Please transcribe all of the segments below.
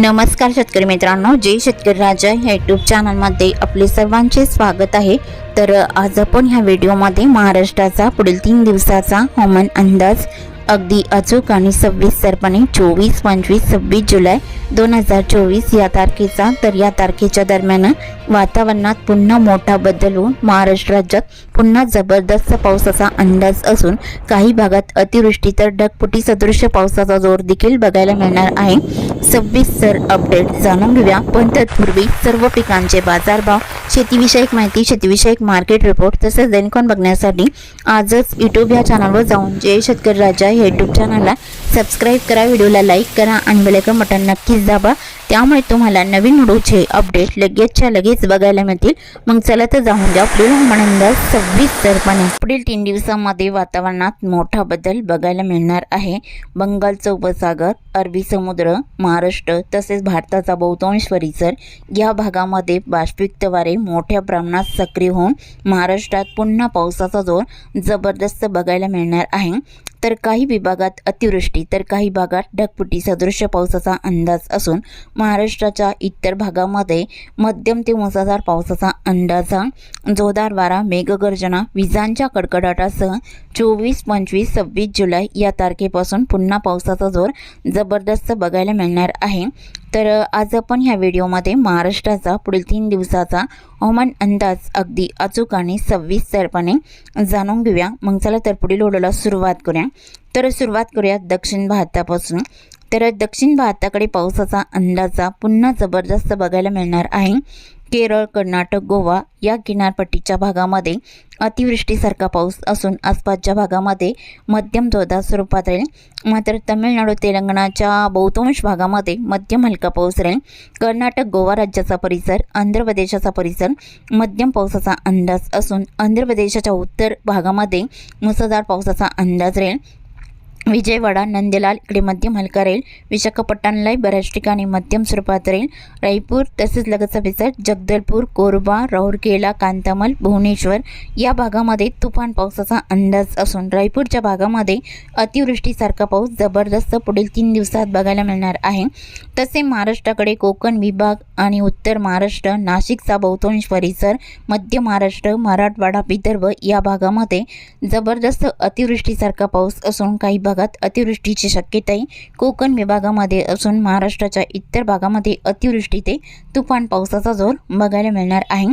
नमस्कार शेतकरी मित्रांनो जय शेतकरी राजा ह्या यूट्यूब चॅनलमध्ये आपले सर्वांचे स्वागत आहे. तर आज आपण ह्या व्हिडिओमध्ये महाराष्ट्राचा पुढील तीन दिवसाचा हवामान अंदाज अगदी अचूक आणि सविस्तरपणे चोवीस पंचवीस सव्वीस जुलै दोन हजार चोवीस या तारखेचा तर या तारखेच्या दरम्यान वातावरणात पुन्हा मोठा बदल होऊन महाराष्ट्र राज्यात पुन्हा जबरदस्त पावसाचा अंदाज असून काही भागात अतिवृष्टी तर ढगपुटी सदृश्य पावसाचा जोर देखील बघायला मिळणार आहे. सविस्तर अपडेट जाणून घेऊया. पण तत्पूर्वी सर्व पिकांचे बाजारभाव शेतीविषयक माहिती शेतीविषयक मार्केट रिपोर्ट तसेच दैनिकॉन बघण्यासाठी आजच यूट्यूब या चॅनलवर जाऊन जय शेतकरी राजा या यूट्यूब चॅनलला सबस्क्राईब करा व्हिडिओला लाईक करा आणि बेलेकन बटन नक्कीच दाबा. त्यामुळे तुम्हाला नवीन व्हिडिओचे अपडेट लगेचच्या लगेच बघायला मिळतील. मग चला तर जाऊन द्या पुढील हवामानंदाज सविस्तरपणे पुढील तीन दिवसामध्ये वातावरणात मोठा बदल बघायला मिळणार आहे. बंगालचा उपसागर अरबी समुद्र महाराष्ट्र तसेच भारताचा बहुतांश परिसर या भागामध्ये बाष्पयुक्त वारे मोठ्या प्रमाणात सक्रिय होऊन महाराष्ट्रात पुन्हा पावसाचा जोर जबरदस्त बघायला मिळणार आहे. तर काही विभागात अतिवृष्टी तर काही भागात ढगफुटी सदृश्य पावसाचा अंदाज असून महाराष्ट्राच्या इतर भागामध्ये मध्यम ते मुसळधार पावसाचा अंदाज जोरदार वारा मेघगर्जना विजांच्या कडकडाटासह चोवीस पंचवीस सव्वीस जुलै या तारखेपासून पुन्हा पावसाचा जोर जबरदस्त बघायला मिळणार आहे. तर आज आपण ह्या व्हिडिओमध्ये महाराष्ट्राचा पुढील तीन दिवसाचा हवामान अंदाज अगदी अचूक आणि सविस्तरपणे जाणून घेऊया. मग चला तर पुढील ओढीला सुरुवात करूया. तर सुरुवात करूया दक्षिण भारतापासून. तर दक्षिण भारताकडे पावसाचा अंदाजा पुन्हा जबरदस्त बघायला मिळणार आहे. केरळ कर्नाटक गोवा या किनारपट्टीच्या भागामध्ये अतिवृष्टीसारखा पाऊस असून आसपासच्या भागामध्ये मध्यम जोरदार स्वरूपात राहील. मात्र तमिळनाडू तेलंगणाच्या बहुतांश भागामध्ये मध्यम हलका पाऊस राहील. कर्नाटक गोवा राज्याचा परिसर आंध्र प्रदेशाचा परिसर मध्यम पावसाचा अंदाज असून आंध्र प्रदेशाच्या उत्तर भागामध्ये मुसळधार पावसाचा अंदाज राहील. विजयवाडा नंदेलाल इकडे मध्यम हलका राहील विशाखापट्टणमलाही बऱ्याच ठिकाणी मध्यम स्वरूपात राहील रायपूर तसेच लगतचा परिसर जगदलपूर कोरबा राऊरकेला कांतामल भुवनेश्वर या भागामध्ये तुफान पावसाचा अंदाज असून रायपूरच्या भागामध्ये अतिवृष्टीसारखा पाऊस जबरदस्त पुढील तीन दिवसात बघायला मिळणार आहे. तसे महाराष्ट्राकडे कोकण विभाग आणि उत्तर महाराष्ट्र नाशिकचा बहुतांश परिसर मध्य महाराष्ट्र मराठवाडा विदर्भ या भागामध्ये जबरदस्त अतिवृष्टीसारखा पाऊस असून काही भागात अतिवृष्टीची शक्यताही कोकण विभागामध्ये असून महाराष्ट्राच्या इतर भागामध्ये अतिवृष्टी ते तुफान पावसाचा जोर बघायला मिळणार आहे.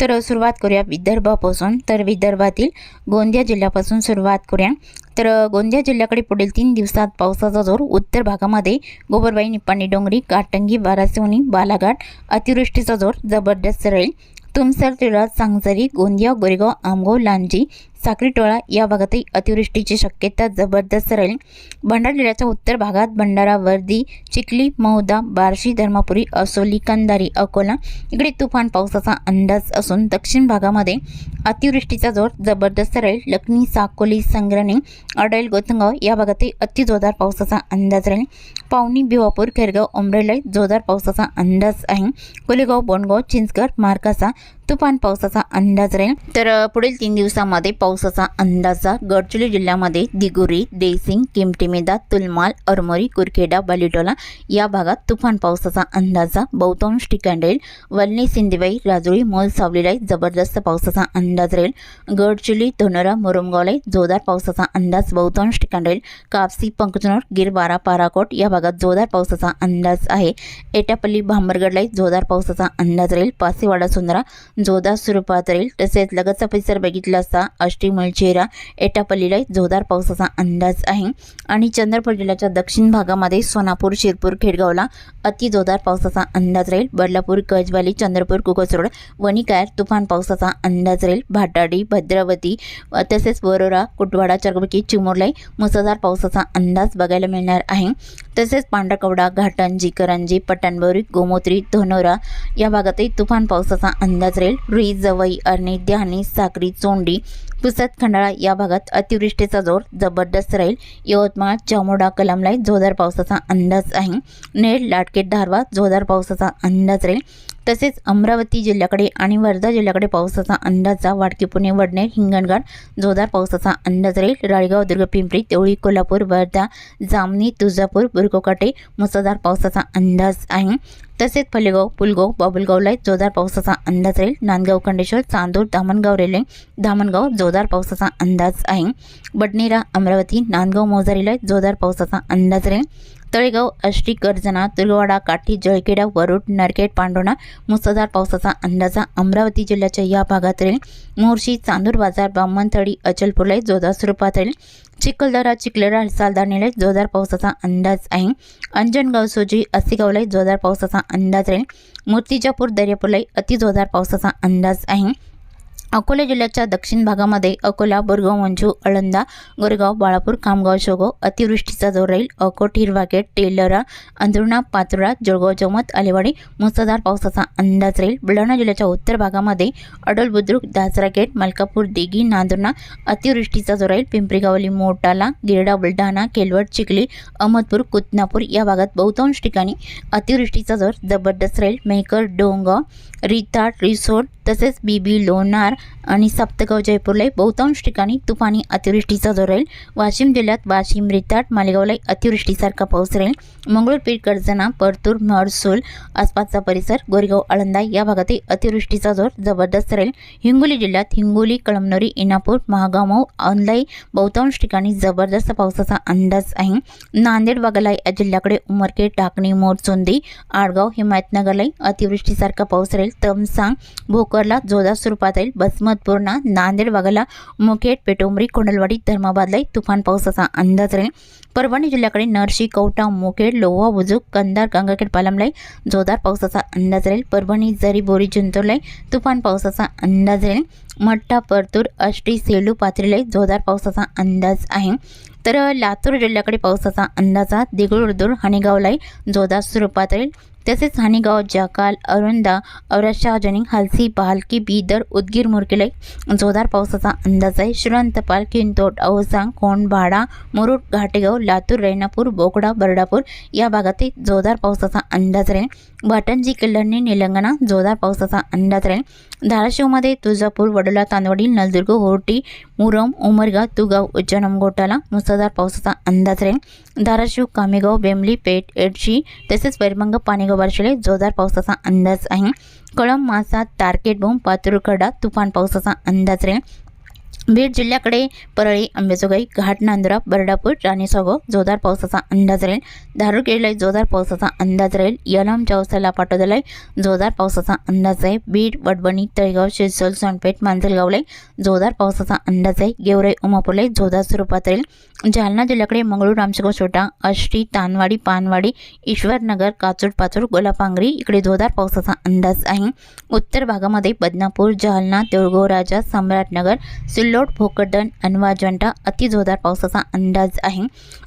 तर सुरुवात करूया विदर्भापासून. तर विदर्भातील गोंदिया जिल्ह्यापासून सुरुवात करूया. तर गोंदिया जिल्ह्याकडे पुढील तीन दिवसात पावसाचा जोर उत्तर भागामध्ये गोबरबाई निपाणी डोंगरी काटंगी बारासिवणी बालाघाट अतिवृष्टीचा जोर जबरदस्त राहील. तुमसर तिळा सांगसरी गोंदिया गोरेगाव आमगाव लांजी साखरीटोळा या भागातही अतिवृष्टीची शक्यता जबरदस्त राहील. भंडारा जिल्ह्याच्या उत्तर भागात भंडारा वर्दी चिखली मौदा बार्शी धर्मापुरी असोली कंदारी अकोला इकडे तुफान पावसाचा अंदाज असून दक्षिण भागामध्ये अतिवृष्टीचा जोर जबरदस्त राहील. लखनी साकोली संग्रणी अडैल गोतंगाव या भागातही अतिजोरदार पावसाचा अंदाज राहील. पावनी भिवापूर खेरगाव उमरेला जोरदार पावसाचा अंदाज आहे. कोलेगाव बोंडगाव चिंचगड मार्कासा तुफान पावसाचा अंदाज राहील. तर पुढील तीन दिवसामध्ये पावसाचा अंदाजा गडचिरोली जिल्ह्यामध्ये दिगुरी देसिंग किमटीमेदा तुलमाल अरमोरी कुरखेडा बालिटोला या भागात तुफान पावसाचा अंदाजा बहुतांश ठिकाण राहील. वल्ली सिंदेबाई राजुळी मोल सावलीलाई जबरदस्त पावसाचा अंदाज राहील. गडचिरोली धोनरा मुरुमगावलाई जोरदार पावसाचा अंदाज बहुतांश ठिकाण राहील. कापसी पंकजनोर गिरबारा पाराकोट या भागात जोरदार पावसाचा अंदाज आहे. एटापल्ली भांबरगडलाई जोरदार पावसाचा अंदाज राहील. पासेवाडा सुंदरा जोरदार स्वरूपात राहील. तसेच लगतचा परिसर बघितला असता आष्टी चेहरा एटापल्लीला जोरदार पावसाचा अंदाज आहे. आणि चंद्रपूर जिल्ह्याच्या दक्षिण भागामध्ये सोनापूर शिरपूर खेडगावला अति जोरदार पावसाचा अंदाज राहील. बदलापूर कजवाली चंद्रपूर कुकसरोड वणिकायर तुफान पावसाचा अंदाज राहील. भाटाडी भद्रावती तसेच वरोरा कुटवाडा चरबकी चिमोरलाई मुसळधार पावसाचा अंदाज बघायला मिळणार आहे. तसेच पांढरकवडा घाटंजी करंजी पटणबोरी गोमोत्री धनोरा या भागातही तुफान पावसाचा अंदाज राहील रुई जवई अर्णी ध्यानी साक्री चोंडी पुसद खंडाळा या भागात अतिवृष्टीचा जोर जबरदस्त राहील. यवतमाळ चामोडा कलमलाई जोरदार पावसाचा अंदाज आहे. नेड लाटकेट धारवा जोरदार पावसाचा अंदाज राहील. तसेच अमरावती जिल्ह्याकडे आणि वर्धा जिल्ह्याकडे पावसाचा अंदाजचा वाडकी पुणे वडनेर हिंगणघाट जोरदार पावसाचा अंदाज राहील. राळेगाव दुर्ग पिंपरी तेवळी कोल्हापूर वर्धा जामनी तुळजापूर बुरकोकाटे मुसळधार पावसाचा अंदाज आहे. तसेच फलेगाव पुलगाव बाबुलगावला जोरदार पावसाचा अंदाज राहील. नांदगाव खंडेश्वर चांदूर धामणगाव रेल्वे धामणगाव जोरदार पावसाचा अंदाज आहे. बडनेरा अमरावती नांदगाव मोजारीला जोरदार पावसाचा अंदाज राहील. तळेगाव आष्टी गर्जना तुलवाडा काठी जळखेडा वरुड नरकेट पांडोणा मुसळधार पावसाचा अंदाजा अमरावती जिल्ह्याच्या या भागात राहील. मोर्शी चांदूर बाजार ब्राह्मणथडी अचलपूरला जोरदार स्वरूपात राहील. चिखलदरा चिखलेरा सालदाणीला जोरदार पावसाचा अंदाज आहे. अंजनगाव सोजी असिगावला जोरदार पावसाचा अंदाज राहील. मूर्तिजापूर दर्यापूरला अति जोरदार पावसाचा अंदाज आहे. अकोला जिल्ह्याच्या दक्षिण भागामध्ये अकोला बोरगाव मंजू अळंदा गोरेगाव बाळापूर खामगाव शोगाव अतिवृष्टीचा जोर राहील. अकोट हिरवागेट टेलरा अंधुर्णा पाचोरा जळगाव जमत आलेवाडी मुसळधार पावसाचा अंदाज राहील. बुलढाणा जिल्ह्याच्या उत्तर भागामध्ये अडोल बुद्रुक दासरा गेट मलकापूर दिघी नांदुर्णा अतिवृष्टीचा जोर राहील. पिंपरीगावली मोटाला गिरडा बुलढाणा केलवड चिखली अहमदपूर कुतनापूर या भागात बहुतांश ठिकाणी अतिवृष्टीचा जोर जबरदस्त राहील. मेहकर डोंगाव रिताड रिसोड तसेच बीबी लोणार आणि सप्तगाव जयपूरलाही बहुतांश ठिकाणी तुफानी अतिवृष्टीचा जोर राहील. वाशिम जिल्ह्यात वाशिम रिताट मालेगावलाही अतिवृष्टीसारखा पाऊस राहील. मंगळूरपीठ कर्जना परतूर महसूल आसपासचा परिसर गोरेगाव आळंदा या भागातही अतिवृष्टीचा जोर जबरदस्त राहील. हिंगोली जिल्ह्यात हिंगोली कळमनुरी इनापूर महागाव औंधलाई बहुतांश ठिकाणी जबरदस्त पावसाचा अंदाज आहे. नांदेड वाघाला या जिल्ह्याकडे उमरखेड टाकणी मोरचोंदी आडगाव हिमायतनगरलाही अतिवृष्टीसारखा पाऊस राहील. तमसांग भोक भोकरला जोरदार स्वरूपात राहील बसमतपूर्णा नांदेड वाघाला मुखेड पेटोमरी कोंडलवाडी धर्माबादलाही तुफान पावसाचा अंदाज राहील. परभणी जिल्ह्याकडे नरशी कवटा मुखेड लोहा बुजुक कंदार गंगाखेड पालमलाई जोरदार पावसाचा अंदाज राहील. परभणी जरी बोरी जिंतूरलाई तुफान पावसाचा अंदाज राहील. मट्टा परतूर अष्टी सेलू पाथरीलाई जोरदार पावसाचा अंदाज आहे. तर लातूर जिल्ह्याकडे पावसाचा अंदाज आहे. दिगुळुर्दूर हणेगावलाही जोरदार स्वरूपात राहील तसेच हानेगाव जाकाल अरुंदा औरशा जनिंग हलसी पालकी बीदर उदगीर मुरकिलाई जोरदार पावसाचा अंदाज आहे. श्रीरंतपाल किंतोट औसांग कोंडभाडा मुरुड घाटेगाव लातूर रैनापूर बोकडा बर्डापूर या भागातही जोरदार पावसाचा अंदाज राहील. वाटंजी किल्लणी निलंगणा जोरदार पावसाचा अंदाज राहील. धाराशिवमध्ये तुळजापूर वडोला तांदवडी नलदुर्ग होर्टी मुरम उमरगा तुगाव उज्जैन घोटाला मुसळधार पावसाचा अंदाज राहील. धाराशिव कामेगाव बेमली पेठ एडशी तसेच वैरमंग पाणेगाव बारशिले जोरदार पावसाचा अंदाज आहे. कळंब मासा तारकेट बोंब पातुरखडा तुफान पावसाचा अंदाज राहील. बीड जिल्ह्याकडे परळी अंबेजोगाई घाट नांदुरा बर्डापूर राणीसागो जोरदार पावसाचा अंदाज राहील. धारूरखेडला जोरदार पावसाचा अंदाज राहील. यलम चौसाला पाटोदलाई जोरदार पावसाचा अंदाज आहे. बीड वडबणी तळेगाव शिरसोल सोनपेठ मांजलगावला जोरदार पावसाचा अंदाज आहे. गेवराई उमापूरला जोरदार स्वरूपात राहील. जालना जिल्ह्याकडे मंगळूर रामशेगाव छोटा आष्टी तानवाडी पानवाडी ईश्वरनगर काचूड पाचूड गोलापांगरी इकडे जोरदार पावसाचा अंदाज आहे. उत्तर भागामध्ये बदनापूर जालना देऊळगाव राजा सम्राटनगर सिल्लोड भोकरदन अनवाजंटा अति जोरदार पावसाचा अंदाज आहे.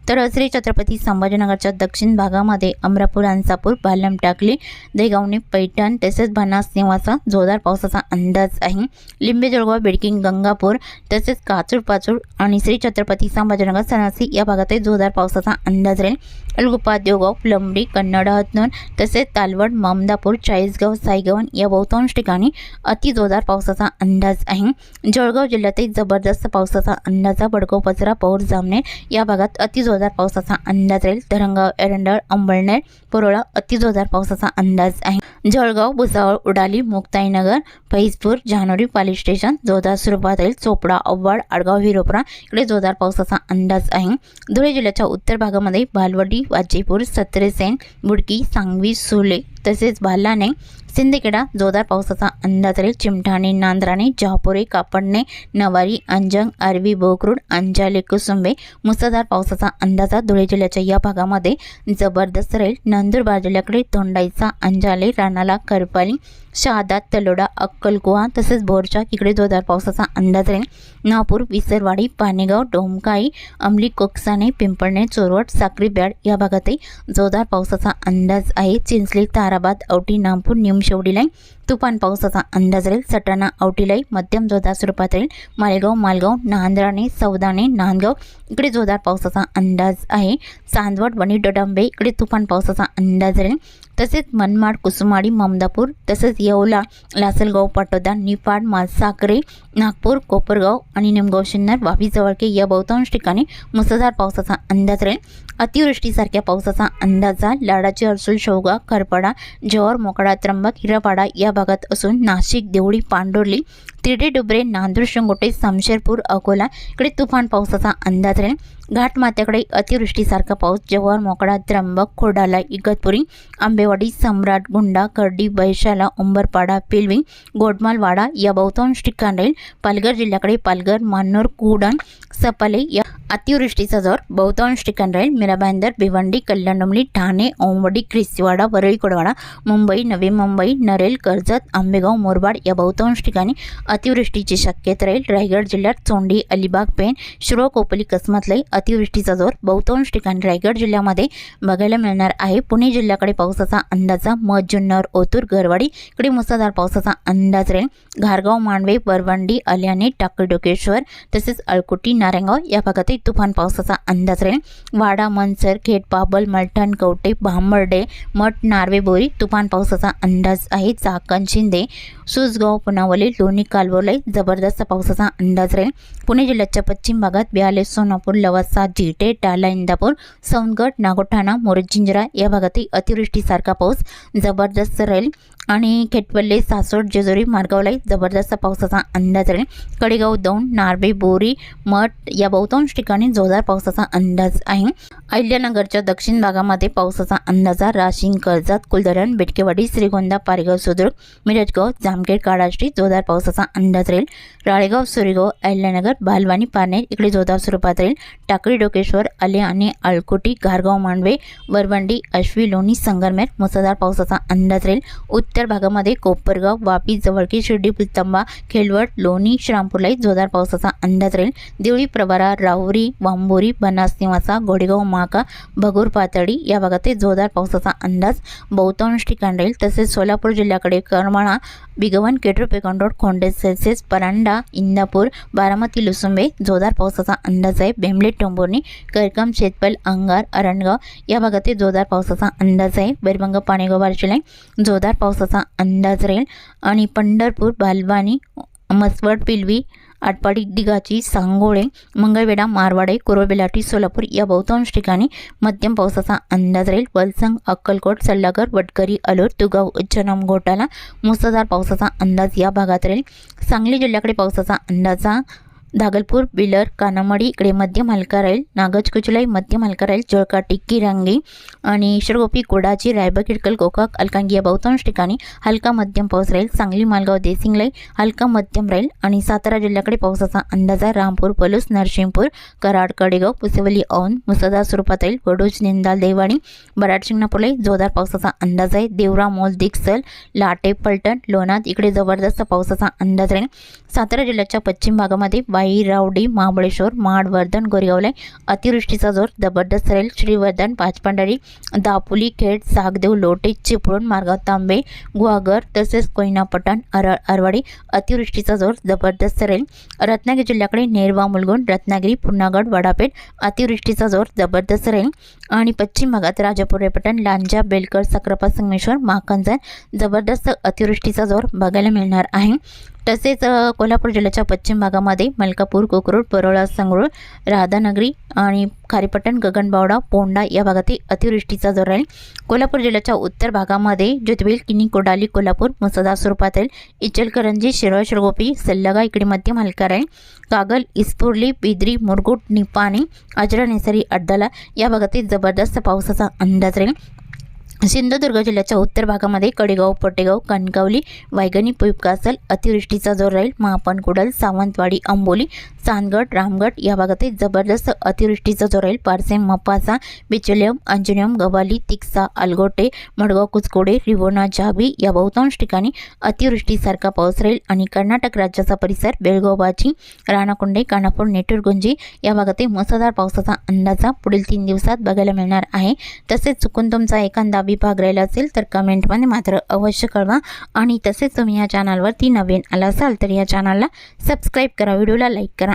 तर श्री छत्रपती संभाजीनगरच्या दक्षिण भागामध्ये अमरापूर अंसापूर बालम टाकली देगावणी पैठण तसेच बनास निवासा जोरदार पावसाचा अंदाज आहे. लिंबे जळगाव बिडकिंग गंगापूर तसेच काचूर पाचूर आणि श्री छत्रपती संभाजीनगर सणासी या भागातही जोरदार पावसाचा अंदाज राहील. अलगुपा देवगाव प्लंबडी कन्नड हतनूर तसेच तालवड मामदापूर चाळीसगाव साईगवन या बहुतांश ठिकाणी अति जोरदार पावसाचा अंदाज आहे. जळगाव जिल्ह्यातही जबरदस्त पावसाचा अंदाजा बडगाव पचरा पौर जामनेर या भागात अति जोरदार पावसाचा अंदाज राहील. धरणगाव एरंडळ अंबळनेर पुरोळा अति जोरदार पावसाचा अंदाज आहे. जळगाव भुसावळ उडाली मुक्ताईनगर फैजपूर जानोरी पाली स्टेशन जोरदार स्वरूपात राहील. चोपडा अव्वाड आडगाव हिरोपरा इकडे जोरदार पावसाचा अंदाज आहे. धुळे जिल्ह्याच्या उत्तर भागामध्ये भालवडी वाजेपूर सत्रसेन बुडकी सांगवी सुले. तसेच भालाने सिंदखेडा जोरदार पावसाचा अंदाज राहील चिमठाणे नांदराणे जहापुरे कापडणे नवारी अंजंग आरवी बोकरूड अंजाले कुसुंबे मुसळधार पावसाचा अंदाज धुळे जिल्ह्याच्या या भागामध्ये जबरदस्त राहील नंदुरबार जिल्ह्याकडे तोंडाईचा अंजाले राणाला करपाली शहादा तलोडा अक्कलकुवा तसेच बोरच्या इकडे जोरदार पावसाचा अंदाज राहील नागपूर विसरवाडी पानेगाव डोमकाई अंमली कोकसाने पिंपळणे चोरवट साक्री बॅड या भागातही जोरदार पावसाचा अंदाज आहे. चिंचली तारा ताराबाद औटी नागपूर निमशेवडी लाईन तुफान पावसाचा अंदाज राहील. सटाणा औटीलाई मध्यम जोरदार स्वरूपात राहील मालेगाव मालगाव नांद्राणे सौदाणे नांदगाव इकडे जोरदार पावसाचा अंदाज आहे. चांदवड वणी डोडांबे इकडे तुफान पावसाचा अंदाज राहील. तसेच मनमाड कुसुमाडी ममदापूर तसेच येवला लासलगाव पाटोदा निफाड मालसाकरे नागपूर कोपरगाव आणि निमगाव शिन्नर वापी जवळके या बहुतांश ठिकाणी मुसळधार पावसाचा अंदाज राहील. अतिवृष्टीसारख्या पावसाचा अंदाजा लाडाची अरसूल शेवगा खरपाडा जव्हार मोकडा त्र्यंबक हिरापाडा या भागात असून नाशिक देवळी पांडोर्ली तिरडे डुबरे नांदूर शिंगोटे समशेरपूर अकोला. इकडे तुफान पावसाचा अंदाज राहील. घाटमाथ्याकडे अतिवृष्टीसारखा पाऊस. जव्हार मोकडा त्र्यंबक खोडाला इगतपुरी आंबेवाडी सम्राट गुंडा कर्डी बैशाला उंबरपाडा पिलवी गोडमालवाडा या बहुतांश ठिकाण राहील. पालघर जिल्ह्याकडे पालघर मान्नूर कुडण सपाले या अतिवृष्टीचा जोर बहुतांश ठिकाण राहील. मीराबांदर भिवंडी कल्याणडोंबली ठाणे ओंबडी क्रिस्तीवाडा वरळी कोडवाडा मुंबई नवी मुंबई नरेल कर्जत आंबेगाव मोरबाड या बहुतांश ठिकाणी अतिवृष्टीची शक्यता राहील. रायगड जिल्ह्यात चोंडी अलिबाग पेण शिरो कोपली कसमतलाही अतिवृष्टीचा जोर बहुतांश ठिकाणी रायगड जिल्ह्यामध्ये बघायला मिळणार आहे. पुणे जिल्ह्याकडे पावसाचा अंदाजा मध जुन्नर ओतूर गरवाडी इकडे मुसळधार पावसाचा अंदाज राहील. घारगाव मांडवे परवंडी आल्याने टाकळडोकेश्वर तसेच अळकुटी नारायणगाव या भागातही तुफान पावसाचा अंदाज राहील. वाडा मनसर खेड पाबल मलठण कवटे भांबर्डे मठ नार्वे बोरी तुफान पावसाचा अंदाज आहे. चाकण शिंदे सुसगाव पुनावली लोणी कालवले जबरदस्त पावसाचा अंदाज राहील. पुणे जिल्ह्याच्या पश्चिम भागात बियाले सोनापूर लवासा जिटे टाला इंदापूर सोनगड नागोठाणा मोरजिंजरा या भागातही अतिवृष्टीसारखा पाऊस जबरदस्त राहील. आणि खेटपल्ले सासोड जेजुरी मार्गावलाही जबरदस्त पावसाचा अंदाज आहे कडेगाव दौंड नार्वे बोरी मठ या बहुतांश ठिकाणी जोरदार पावसाचा अंदाज आहे. अहिल्यानगरच्या दक्षिण भागामध्ये पावसाचा अंदाज राशीन कर्जत कुलधरण बेटकेवाडी श्रीगोंदा पारेगाव सुद्रुक मिरजगाव जामखेड काळाश्री जोरदार पावसाचा अंदाज राहील. राळेगाव सुरेगाव अहिल्यानगर बालवानी पारनेर इकडे जोरदार स्वरूपात राहील. टाकळी डोकेश्वर आले आणि अळकोटी घारगाव मांडवे वरवंडी अश्वी लोणी संगरमेर मुसळधार पावसाचा अंदाज राहील. उत्तर भागामध्ये कोपरगाव वापी जवळकी शिर्डी पुलतंबा खेलवड लोणी श्रामपूरलाही जोरदार पावसाचा अंदाज राहील. देवळी प्रभारा राहुरी वांबोरी बनास निवासा घोडेगाव माका भगूर पातळी या भागातही जोरदार पावसाचा अंदाज बहुतांश ठिकाण राहील. तसेच सोलापूर जिल्ह्याकडे करमाळा बिगवन रोड खोंडे सेल्सियस परांडा इंदापूर बारामती लुसुंबे जोरदार पावसाचा अंदाज आहे. बेंबले टोंबोर्णी करकम शेतपल अंगार अरणगाव या भागातही जोरदार पावसाचा अंदाज आहे. बैरभंग पाणेगाव बारशिलाई जोरदार पावसाचा अंदाज राहील. आणि पंढरपूर बालवानी मसवड पिलवी आटपाडी दिगाची सांगोळे मंगळवेढा मारवाडे कुरोबेलाटी सोलापूर या बहुतांश ठिकाणी मध्यम पावसाचा अंदाज राहील. वलसंग अक्कलकोट सल्लागर वटकरी अलोर तुगाव उच्चनाम घोटाला मुसळधार पावसाचा अंदाज या भागात राहील. सांगली जिल्ह्याकडे पावसाचा अंदाजा दागलपूर बिलर कानामडी इकडे मध्यम हलका राहील नागज कुचलाई मध्यम हलका राहील जळका टिक्की रांगी आणि ईश्वरगोपी कोडाची रायबा किडकल गोकाक अलकांगी या बहुतांश ठिकाणी हलका मध्यम पाऊस राहील. सांगली मालगाव देसिंगलाई हलका मध्यम राहील आणि सातारा जिल्ह्याकडे पावसाचा अंदाज आहे. रामपूर पलूस नरसिंहपूर कराड कडेगाव पुसेवली औन मुसळधार स्वरूपात राहील. वडूज निंदाल देवाणी बराड शिंगणापूरलाही जोरदार पावसाचा अंदाज आहे. देवरा मोल दिक्सल लाटे पलटण लोणाद इकडे जबरदस्त पावसाचा अंदाज राहील. सातारा जिल्ह्याच्या पश्चिम भागामध्ये वाई रावडी महाबळेश्वर माडवर्धन वर्धन अतिवृष्टीचा जोर जबरदस्त राहील श्रीवर्धन पाचपांडारी दापोली खेड सागदेव लोटे चिपळूण मार्गाव तांबे गुहागर तसेच कोयनापटण अरळ अरवाडी अतिवृष्टीचा जोर जबरदस्त राहील रत्नागिरी जिल्ह्याकडे नेरवा मुलगुण रत्नागिरी पुन्हागड वडापेठ अतिवृष्टीचा जोर जबरदस्त राहील आणि पश्चिम भागात राजापूर रेपटण लांजा बेलकर सक्रापा संगमेश्वर महाकंजन जबरदस्त अतिवृष्टीचा जोर बघायला मिळणार आहे. तसेच कोल्हापूर जिल्ह्याच्या पश्चिम भागामध्ये मलकापूर कोकरूड परोळा संगरूळ राधानगरी आणि खारीपट्टण गगनबावडा पोंडा या भागातील अतिवृष्टीचा जोर राहील. कोल्हापूर जिल्ह्याच्या उत्तर भागामध्ये ज्योतिबेल किनी कोडाली कोल्हापूर मुसदा स्वरूपात राहील. इचलकरंजी शिरोळ शिरगोपी सल्लगा इकडे मध्यम हलका राहील. कागल इस्पुर्ली बिद्री मुरगुट निपाणी अजरा नेसरी अड्डाला या भागातील जबरदस्त पावसाचा अंदाज राहील. सिंधुदुर्ग जिल्ह्याच्या उत्तर भागामध्ये कडेगाव पटेगाव कणकावली वायगणी पुईपकासल अतिवृष्टीचा जोर राहील. महापण कुडल सावंतवाडी अंबोली चांदगड रामगड या भागातही जबरदस्त अतिवृष्टीचा जोर राहील पारसेम मपासा बिचोलियम अंजनियम गवाली तिक्सा अलगोटे मडगाव कुचकोडे रिवोना जाबी या बहुतांश ठिकाणी अतिवृष्टीसारखा पाऊस राहील आणि कर्नाटक राज्याचा परिसर बेळगावबाजी राणाकुंडे कानापूर नेटूरगुंजी या भागातही मुसळधार पावसाचा अंदाजा पुढील तीन दिवसात बघायला मिळणार आहे. तसेच चुकून तुमचा एखादा विभाग राहिला असेल तर कमेंटमध्ये मात्र अवश्य कळवा आणि तसेच तुम्ही या चॅनलवरती नवीन आला असाल तर या चॅनलला सबस्क्राईब करा व्हिडिओला लाईक करा